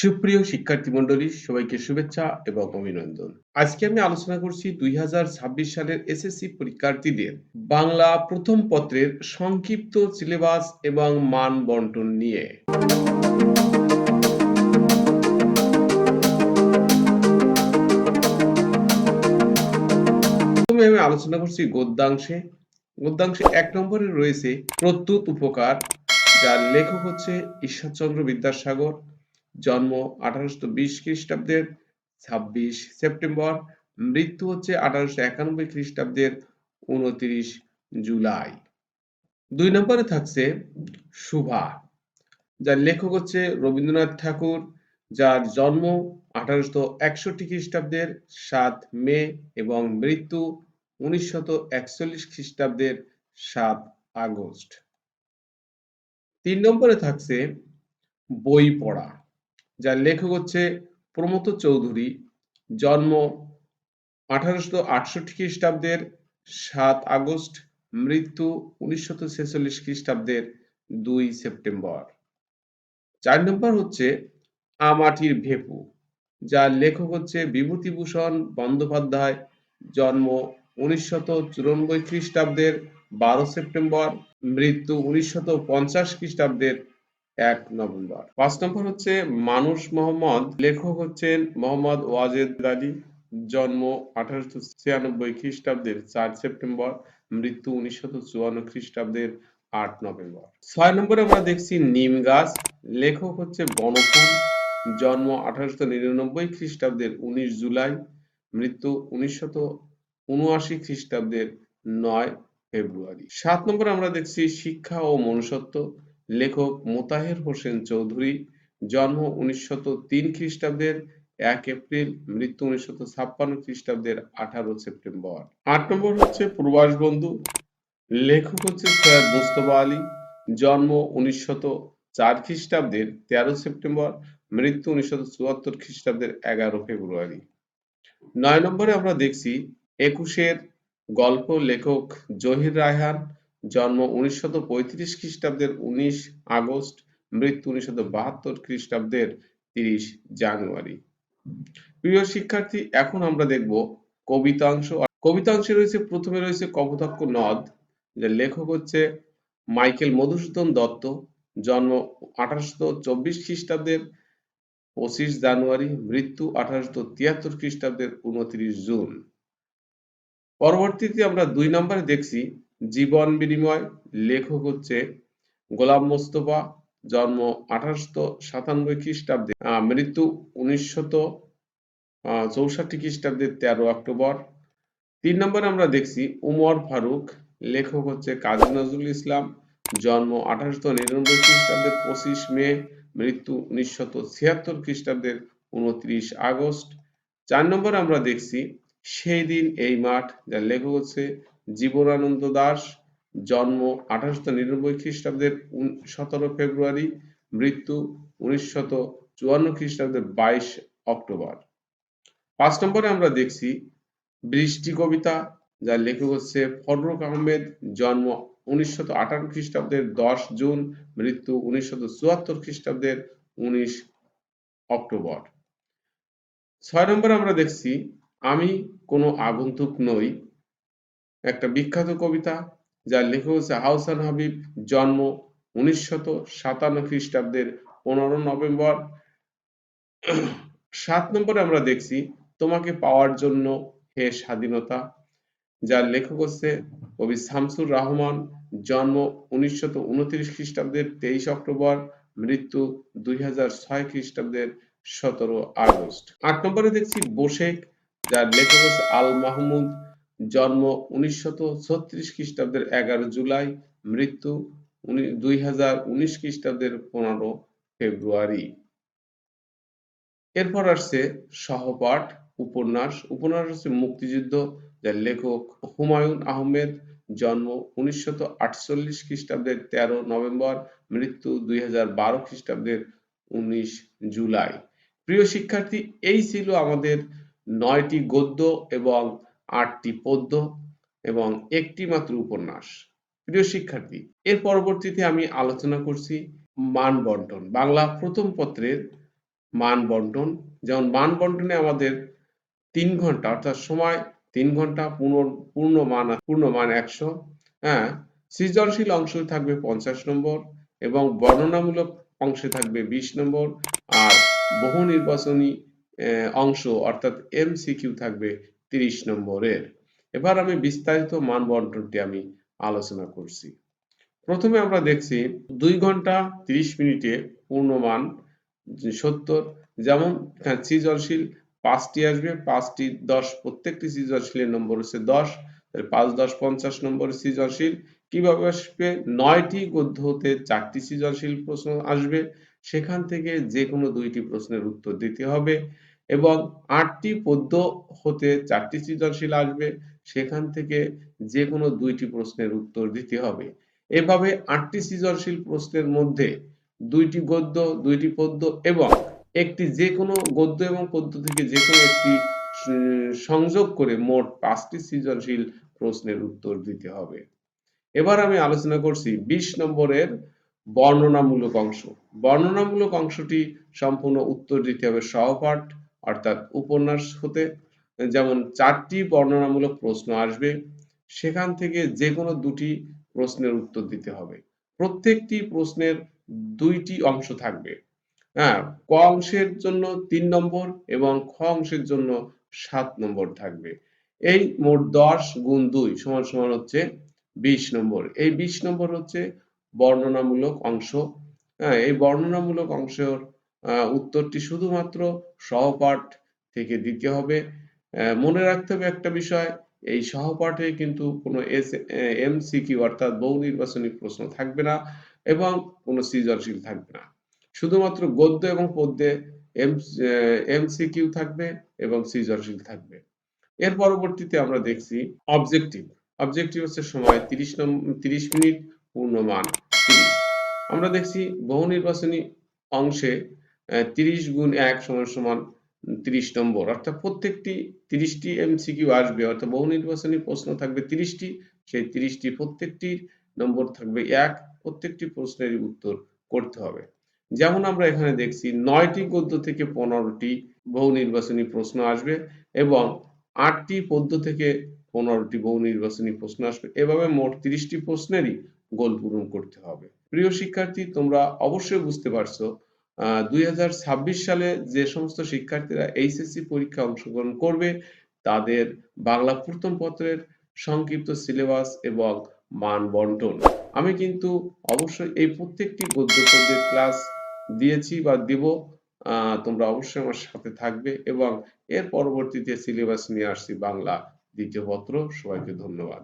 সুপ্রিয় শিক্ষার্থী মণ্ডলী, সবাইকে শুভেচ্ছা এবং অভিনন্দন। আজকে আমি আলোচনা করছি দুই হাজার ছাব্বিশ সালের এসএসসি পরীক্ষার্থীদের বাংলা প্রথম পত্রের সংক্ষিপ্ত সিলেবাস এবং মান বন্টন নিয়ে। প্রথমে আমি আলোচনা করছি গদ্যাংশে। গদ্যাংশে এক নম্বরে রয়েছে প্রত্যুত উপকার, যার লেখক হচ্ছে ঈশ্বরচন্দ্র বিদ্যাসাগর। জন্ম আঠারোশো বিশ খ্রিস্টাব্দের ছাব্বিশ সেপ্টেম্বর। মৃত্যু হচ্ছে আঠারোশো একানব্বই খ্রিস্টাব্দের উনত্রিশ জুলাই। দুই নম্বরে থাকছে শুভা যার লেখক হচ্ছে রবীন্দ্রনাথ ঠাকুর, যার জন্ম আঠারোশো একষট্টি খ্রিস্টাব্দের সাত মে এবং মৃত্যু উনিশশত একচল্লিশ খ্রিস্টাব্দের সাত আগস্ট। তিন নম্বরে থাকছে বই পড়া যার লেখক হচ্ছে প্রমথ চৌধুরী, জন্ম আঠারোশো আটষট্টি খ্রিস্টাব্দের সাত আগস্ট, মৃত্যু উনিশশত ছেচল্লিশ খ্রিস্টাব্দের দুই সেপ্টেম্বর। চার নম্বর হচ্ছে আমাটির ভেপু, যার লেখক হচ্ছে বিভূতিভূষণ বন্দ্যোপাধ্যায়, জন্ম উনিশশত চুরানব্বই খ্রিস্টাব্দের বারো সেপ্টেম্বর, মৃত্যু উনিশশত পঞ্চাশ খ্রিস্টাব্দের এক নভেম্বর। পাঁচ নম্বর হচ্ছে মানুষ মোহাম্মদ, লেখক হচ্ছেন মোহাম্মদ ওয়াজেদ আলী, জন্ম আঠারোশো ছিয়ানব্বই খ্রিস্টাব্দের চার সেপ্টেম্বর, মৃত্যু উনিশশত চুয়ান্ন খ্রিস্টাব্দের আট নভেম্বর। ছয় নম্বরে আমরা দেখছি নিম গাছ, লেখক হচ্ছে বনফুল, জন্ম আঠারোশো নিরানব্বই খ্রিস্টাব্দের উনিশ জুলাই, মৃত্যু উনিশশত উনআশি খ্রিস্টাব্দের নয় ফেব্রুয়ারি। সাত নম্বরে আমরা দেখছি শিক্ষা ও মনুষ্যত্ব লেখক মোতাহের হোসেন চৌধুরী, জন্ম উনিশশত তিন খ্রিস্টাব্দের এক এপ্রিল, মৃত্যু উনিশশত ছাপ্পান্ন খ্রিস্টাব্দের আঠারো সেপ্টেম্বর। আট নম্বর হচ্ছে প্রবাস বন্ধু। লেখক হচ্ছে সৈয়দ মুস্তফা আলী। জন্ম উনিশশত চার খ্রিস্টাব্দের তেরো সেপ্টেম্বর, মৃত্যু উনিশশত চুয়াত্তর খ্রিস্টাব্দের এগারো ফেব্রুয়ারি। নয় নম্বরে আমরা দেখছি একুশের গল্প লেখক জহির রায়হান। জন্ম উনিশশত খ্রিস্টাব্দের উনিশ আগস্ট, মৃত্যু উনিশশত খ্রিস্টাব্দের তিরিশ জানুয়ারি। প্রিয় শিক্ষার্থী, এখন আমরা দেখব কবিতাংশ। কবিতাংশে রয়েছে, প্রথমে রয়েছে কপোতাক্ষ নদ যার লেখক হচ্ছে মাইকেল মধুসূদন দত্ত। জন্ম আঠারোশো চব্বিশ খ্রিস্টাব্দের পঁচিশ জানুয়ারি, মৃত্যু আঠারোশো তিয়াত্তর খ্রিস্টাব্দের উনত্রিশ জুন। পরবর্তীতে আমরা দুই নম্বরে দেখছি জীবন বিনিময় লেখক হচ্ছে গোলাম মোস্তফা, জন্ম আঠারোশো সাতানব্বই খ্রিস্টাব্দে মৃত্যু উনিশশত চৌষট্টি খ্রিস্টাব্দের তেরো অক্টোবর। তিন নম্বরে আমরা দেখছি উমর ফারুক, লেখক হচ্ছে কাজী নজরুল ইসলাম, জন্ম আঠারোশো নিরানব্বই খ্রিস্টাব্দের পঁচিশ মে, মৃত্যু উনিশশত ছিয়াত্তর খ্রিস্টাব্দের উনত্রিশ আগস্ট। চার নম্বরে আমরা দেখছি সেই দিন এই মাঠ, যার লেখক হচ্ছে জীবনানন্দ দাস, জন্ম আঠারোশো নিরানব্বই খ্রিস্টাব্দের সতেরো ফেব্রুয়ারি, মৃত্যু উনিশশত চুয়ান্ন খ্রিস্টাব্দের বাইশ অক্টোবর। পাঁচ নম্বরে আমরা দেখছি বৃষ্টি কবিতা, যার লেখক হচ্ছে ফররুক আহমেদ, জন্ম উনিশশত আঠারো খ্রিস্টাব্দের দশ জুন, মৃত্যু উনিশশত চুয়াত্তর খ্রিস্টাব্দের উনিশ অক্টোবর। ছয় নম্বরে আমরা দেখছি, আমি কোনো আগন্তুক নই একটা বিখ্যাত কবিতা যার লেখক হচ্ছে হাউসান হাবিব, জন্ম উনিশশত সাতান্ন খ্রিস্টাব্দের পনেরো নভেম্বর। সাত নম্বরে আমরা দেখছি, তোমাকে পাওয়ার জন্য হে স্বাধীনতা, যার লেখক হচ্ছে কবি শামসুর রহমান, জন্ম উনিশশত উনত্রিশ খ্রিস্টাব্দের তেইশ অক্টোবর, মৃত্যু দুই হাজার ছয় খ্রিস্টাব্দের সতেরো আগস্ট। আট নম্বরে দেখছি বোশেক যার লেখক হচ্ছে আল মাহমুদ জন্ম উনিশশত ছত্রিশ খ্রিস্টাব্দের এগারো জুলাই, মৃত্যু দুই হাজার উনিশ খ্রিস্টাব্দের পনেরো ফেব্রুয়ারি। এরপর আসছে সহপাঠ, উপন্যাস। উপন্যাস হচ্ছে মুক্তিযুদ্ধ, যার লেখক হুমায়ুন আহমেদ। জন্ম উনিশশত আটচল্লিশ খ্রিস্টাব্দের তেরো নভেম্বর, মৃত্যু দুই হাজার বারো খ্রিস্টাব্দের উনিশ জুলাই। প্রিয় শিক্ষার্থী, এই ছিল আমাদের নয়টি গদ্য এবং আটটি পদ্য এবং একটি মাত্র উপন্যাস। প্রিয় শিক্ষার্থী, এর পরবর্তীতে আমি আলোচনা করছি মান বন্টন বাংলা প্রথম পত্রের মান বন্টন যেমন মান বন্টনে আমাদের তিন ঘণ্টা, অর্থাৎ সময় তিন ঘণ্টা, পূর্ণ পূর্ণ মান পূর্ণ মান একশো। হ্যাঁ সৃজনশীল অংশ থাকবে পঞ্চাশ নম্বর এবং বর্ণনামূলক অংশে থাকবে বিশ নম্বর। আর বহু নির্বাচনী অংশ, অর্থাৎ এমসিকিউ থাকবে তিরিশ নম্বরের। এবার আমি বিস্তারিত মান বন্টনটি আমি আলোচনা করছি। প্রথমে আমরা দেখছি দুই ঘণ্টা তিরিশ মিনিটে পূর্ণমান সত্তর, যেমন সৃজনশীল পাঁচটি আসবে, পাঁচটি দশ, প্রত্যেকটি সৃজনশীলের নম্বর হচ্ছে দশ পাঁচ, দশ, পঞ্চাশ নম্বর সৃজনশীল কীভাবে আসবে? নয়টি গদ্য হতে চারটি সৃজনশীল প্রশ্ন আসবে, সেখান থেকে যে কোনো দুইটি প্রশ্নের উত্তর দিতে হবে। এবং আটটি পদ্য হতে চারটি সৃজনশীল আসবে, সেখান থেকে যে কোনো দুইটি প্রশ্নের উত্তর দিতে হবে। এভাবে আটটি সৃজনশীল প্রশ্নের মধ্যে দুইটি গদ্য, দুইটি পদ্য এবং একটি যে কোনো গদ্য এবং পদ্য থেকে যে কোনো একটি সংযোগ করে মোট পাঁচটি সৃজনশীল প্রশ্নের উত্তর দিতে হবে। এবার আমি আলোচনা করছি বিশ নম্বরের বর্ণনামূলক অংশ। বর্ণনামূলক অংশটি সম্পূর্ণ উত্তর দিতে হবে সহপাঠ অর্থাৎ উপন্যাস হতে যেমন চারটি বর্ণনামূলক প্রশ্ন আসবে, সেখান থেকে যে কোনো দুটি প্রশ্নের উত্তর দিতে হবে। প্রত্যেকটি প্রশ্নের দুইটি অংশ থাকবে। হ্যাঁ ক অংশের জন্য তিন নম্বর এবং খ অংশের জন্য সাত নম্বর থাকবে। এই মোট দশ গুণ দুই সমান সমান হচ্ছে বিশ নম্বর। এই বিশ নম্বর হচ্ছে বর্ণনামূলক অংশ। হ্যাঁ এই বর্ণনামূলক অংশের উত্তরটি শুধুমাত্র সহপাঠ থেকে দিতে হবে। মনে রাখতে হবে একটা বিষয়, এই সহপাঠে কিন্তু কোনো এস এমসিকিউ অর্থাৎ বহু নির্বাচনী প্রশ্ন থাকবে না এবং কোনো সৃজনশীল থাকবে না। শুধুমাত্র গদ্য এবং পদ্যে এমসিকিউ থাকবে এবং সৃজনশীল থাকবে। এর পরবর্তীতে আমরা দেখছি অবজেক্টিভ অবজেক্টিভ হচ্ছে সময়, তিরিশ তিরিশ মিনিট, পূর্ণমান আমরা দেখছি বহু নির্বাচনী অংশে তিরিশ গুণ এক সমান সমান তিরিশ নম্বর। অর্থাৎ প্রত্যেকটি তিরিশটি এমসিকিউ আসবে, অর্থাৎ বহু নির্বাচনী প্রশ্ন থাকবে তিরিশটি, সেই তিরিশটি প্রত্যেকটির নম্বর থাকবে এক, প্রত্যেকটি প্রশ্নের উত্তর করতে হবে। যেমন আমরা এখানে দেখছি, নয়টি গদ্য থেকে পনেরোটি বহু নির্বাচনী প্রশ্ন আসবে এবং আটটি পদ্য থেকে পনেরোটি বহু নির্বাচনী প্রশ্ন আসবে। এভাবে মোট তিরিশটি প্রশ্নেরই গোল পূরণ করতে হবে। প্রিয় শিক্ষার্থী, তোমরা অবশ্যই বুঝতে পারছ দুই হাজার ছাব্বিশ সালে যে সমস্ত শিক্ষার্থীরা এইচএসসি পরীক্ষা অংশগ্রহণ করবে, তাদের বাংলা প্রথম পত্রের সংক্ষিপ্ত সিলেবাস এবং মান বন্টন। আমি কিন্তু অবশ্যই এই প্রত্যেকটি গদ্য পদ্যের ক্লাস দিয়েছি বা দেব তোমরা অবশ্যই আমার সাথে থাকবে এবং এর পরবর্তীতে সিলেবাস নিয়ে আসছি বাংলা দ্বিতীয় পত্র। সবাইকে ধন্যবাদ।